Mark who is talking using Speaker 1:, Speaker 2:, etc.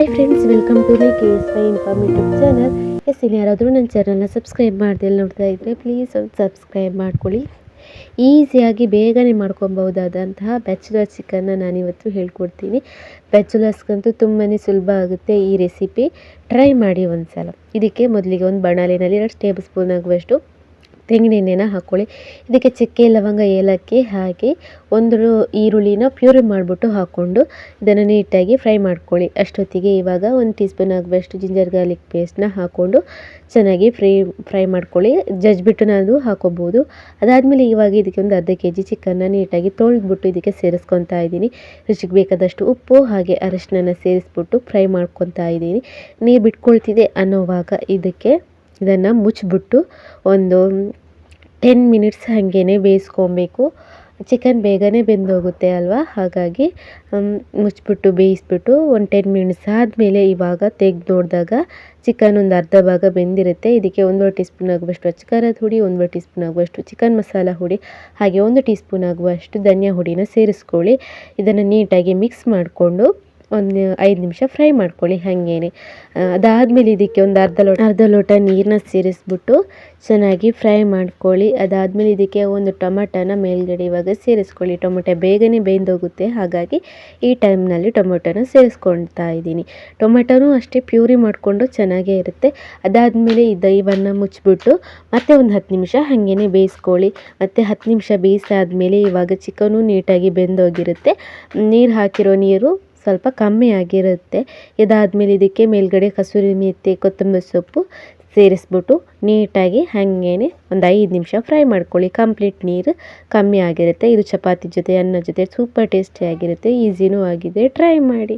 Speaker 1: Hi friends welcome to my K S Y inform YouTube channel yes ಇಲ್ಲಿ ಯಾರಾದರೂ ನನ್ನ ಚಾನಲ್ನ ಸಬ್ಸ್ಕ್ರೈಬ್ ಮಾಡ್ದೆ ನೋಡ್ತಾ ಇದ್ದರೆ ಪ್ಲೀಸ್ ಒಂದು ಸಬ್ಸ್ಕ್ರೈಬ್ ಮಾಡ್ಕೊಳ್ಳಿ. ಈಸಿಯಾಗಿ ಬೇಗನೆ ಮಾಡ್ಕೊಬಹುದಾದಂತಹ ಬ್ಯಾಚುಲರ್ ಚಿಕನ್ನ ನಾನಿವತ್ತು ಹೇಳ್ಕೊಡ್ತೀನಿ. ಬ್ಯಾಚುಲರ್ಸ್ಗಂತೂ ತುಂಬಾ ಸುಲಭ ಆಗುತ್ತೆ ಈ ರೆಸಿಪಿ ಟ್ರೈ ಮಾಡಿ ಒಂದು ಸಲ ಇದಕ್ಕೆ ಮೊದಲಿಗೆ ಒಂದು ಬಣಾಲಿನಲ್ಲಿ ಎರಡು ಟೇಬಲ್ ಸ್ಪೂನ್ ಆಗುವಷ್ಟು ತೆಂಗಿನೆಣ್ಣೆನ ಹಾಕ್ಕೊಳ್ಳಿ ಇದಕ್ಕೆ ಚಕ್ಕೆ, ಲವಂಗ, ಏಲಕ್ಕಿ ಹಾಕಿ ಒಂದು ಈರುಳ್ಳಿನ ಪ್ಯೂರಿ ಮಾಡಿಬಿಟ್ಟು ಹಾಕ್ಕೊಂಡು ಇದನ್ನು ನೀಟಾಗಿ ಫ್ರೈ ಮಾಡ್ಕೊಳ್ಳಿ. ಅಷ್ಟೊತ್ತಿಗೆ ಇವಾಗ ಒಂದು ಟೀ ಸ್ಪೂನ್ ಆಗುವಷ್ಟು ಜಿಂಜರ್ ಗಾರ್ಲಿಕ್ ಪೇಸ್ಟ್ನ ಹಾಕ್ಕೊಂಡು ಚೆನ್ನಾಗಿ ಫ್ರೈ ಫ್ರೈ ಮಾಡ್ಕೊಳ್ಳಿ. ಜಜ್ಬಿಟ್ಟು ನಾನು ಹಾಕೋಬೋದು. ಅದಾದಮೇಲೆ ಇವಾಗ ಇದಕ್ಕೆ ಒಂದು ಅರ್ಧ ಕೆ ಜಿ ಚಿಕನ್ನ ನೀಟಾಗಿ ತೊಳೆದ್ಬಿಟ್ಟು ಇದಕ್ಕೆ ಸೇರಿಸ್ಕೊತಾ ಇದ್ದೀನಿ. ರುಚಿಗೆ ಬೇಕಾದಷ್ಟು ಉಪ್ಪು ಹಾಗೆ ಅರಶಿನ ಸೇರಿಸ್ಬಿಟ್ಟು ಫ್ರೈ ಮಾಡ್ಕೊತಾ ಇದ್ದೀನಿ. ನೀರು ಬಿಟ್ಕೊಳ್ತಿದೆ ಅನ್ನೋವಾಗ ಇದಕ್ಕೆ ಇದನ್ನು ಮುಚ್ಚಿಬಿಟ್ಟು ಒಂದು ಟೆನ್ ಮಿನಿಟ್ಸ್ ಹಾಗೇ ಬೇಯಿಸ್ಕೊಬೇಕು. ಚಿಕನ್ ಬೇಗನೆ ಬೆಂದೋಗುತ್ತೆ ಅಲ್ವಾ? ಹಾಗಾಗಿ ಮುಚ್ಚಿಬಿಟ್ಟು ಬೇಯಿಸ್ಬಿಟ್ಟು ಒಂದು ಟೆನ್ ಮಿನಿಟ್ಸ್ ಆದಮೇಲೆ ಇವಾಗ ತೆಗೆದು ನೋಡಿದಾಗ ಚಿಕನ್ ಒಂದು ಅರ್ಧ ಭಾಗ ಬೆಂದಿರುತ್ತೆ. ಇದಕ್ಕೆ ಒಂದೂವರೆ ಟೀ ಸ್ಪೂನ್ ಆಗುವಷ್ಟು ಅಚ್ಚಕಾರದ ಹುಡಿ ಒಂದೂವರೆ ಟೀ ಸ್ಪೂನ್ ಆಗುವಷ್ಟು ಚಿಕನ್ ಮಸಾಲ ಹುಡಿ, ಹಾಗೆ ಒಂದು ಟೀ ಸ್ಪೂನ್ ಆಗುವಷ್ಟು ಧನಿಯಾ ಹುಡಿನ ಸೇರಿಸ್ಕೊಳ್ಳಿ. ಇದನ್ನು ನೀಟಾಗಿ ಮಿಕ್ಸ್ ಮಾಡಿಕೊಂಡು ಒಂದು ಐದು ನಿಮಿಷ ಫ್ರೈ ಮಾಡ್ಕೊಳ್ಳಿ ಹಾಗೇನೆ. ಅದಾದಮೇಲೆ ಇದಕ್ಕೆ ಒಂದು ಅರ್ಧ ಲೋಟ ಅರ್ಧ ಲೋಟ ನೀರನ್ನ ಸೇರಿಸ್ಬಿಟ್ಟು ಚೆನ್ನಾಗಿ ಫ್ರೈ ಮಾಡ್ಕೊಳ್ಳಿ. ಅದಾದಮೇಲೆ ಇದಕ್ಕೆ ಒಂದು ಟೊಮೊಟೊನ ಮೇಲ್ಗಡೆ ಇವಾಗ ಸೇರಿಸ್ಕೊಳ್ಳಿ. ಟೊಮೊಟೊ ಬೇಗನೆ ಬೇಯ್ದೋಗುತ್ತೆ ಹಾಗಾಗಿ ಈ ಟೈಮ್ನಲ್ಲಿ ಟೊಮೊಟೊನ ಸೇರಿಸ್ಕೊಳ್ತಾ ಇದ್ದೀನಿ. ಟೊಮೆಟೊನೂ ಅಷ್ಟೇ ಪ್ಯೂರಿ ಮಾಡಿಕೊಂಡು ಚೆನ್ನಾಗೇ ಇರುತ್ತೆ. ಅದಾದಮೇಲೆ ಈ ದೈವನ್ನು ಮುಚ್ಚಿಬಿಟ್ಟು ಮತ್ತೆ ಒಂದು ಹತ್ತು ನಿಮಿಷ ಹಾಗೇನೆ ಬೇಯಿಸ್ಕೊಳ್ಳಿ. ಮತ್ತು ಹತ್ತು ನಿಮಿಷ ಬೇಯಿಸಾದ್ಮೇಲೆ ಇವಾಗ ಚಿಕನು ನೀಟಾಗಿ ಬೆಂದೋಗಿರುತ್ತೆ. ನೀರು ಹಾಕಿರೋ ನೀರು ಸ್ವಲ್ಪ ಕಮ್ಮಿ ಆಗಿರುತ್ತೆ. ಇದಾದಮೇಲೆ ಇದಕ್ಕೆ ಮೇಲ್ಗಡೆ ಕಸೂರಿ ಮೆತ್ತೆ ಕೊತ್ತಂಬರಿ ಸೊಪ್ಪು ಸೇರಿಸ್ಬಿಟ್ಟು ನೀಟಾಗಿ ಹಾಗೇ ಒಂದು ಐದು ನಿಮಿಷ ಫ್ರೈ ಮಾಡ್ಕೊಳ್ಳಿ. ಕಂಪ್ಲೀಟ್ ನೀರು ಕಮ್ಮಿ ಆಗಿರುತ್ತೆ. ಇದು ಚಪಾತಿ ಜೊತೆ, ಅನ್ನ ಜೊತೆ ಸೂಪರ್ ಟೇಸ್ಟಿಯಾಗಿರುತ್ತೆ ಈಸಿನೂ ಆಗಿದೆ. ಟ್ರೈ ಮಾಡಿ.